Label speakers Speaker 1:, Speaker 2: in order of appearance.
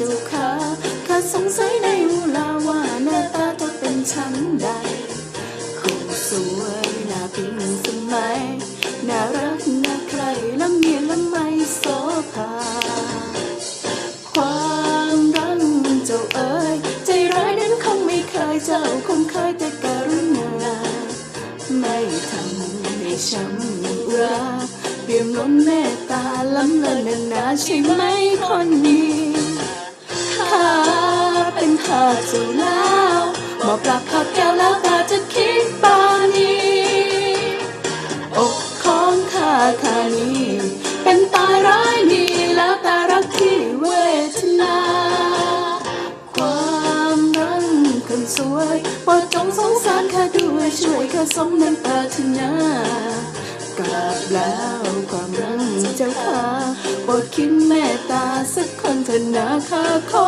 Speaker 1: จ้าค่ะข้าสงสัยในเวลาว่าหน้าตาเธอเป็นชั้นใดคงสวยน่าพิงสมัยน่ารักน่าใครละเมียละไมโสภาความรักเจ้าเอ๋ยใจร้ายนั้นคงไม่เคยเจ้าคงเคยแต่กรุณาไม่ทำให้ช้ำราเปี่ยมล้นเมตตาล้ำเลินนานาใช่ไหมคนนี้ เป็นทาสเจ้าแล้วหมอบรักขับแก้วแล้วตาจะคิดปานนี้อกของข้าข้านี้เป็นตายร้ายดีแล้วแต่รักที่เวทนา ความรักคนสวยโปรดจงสงสารข้าด้วยช่วยข้าสมน้ำปรารถนากราบแล้วความรักเจ้าค่ะโปรดคิดเมตตาสักคนเถอะนะข้าขอ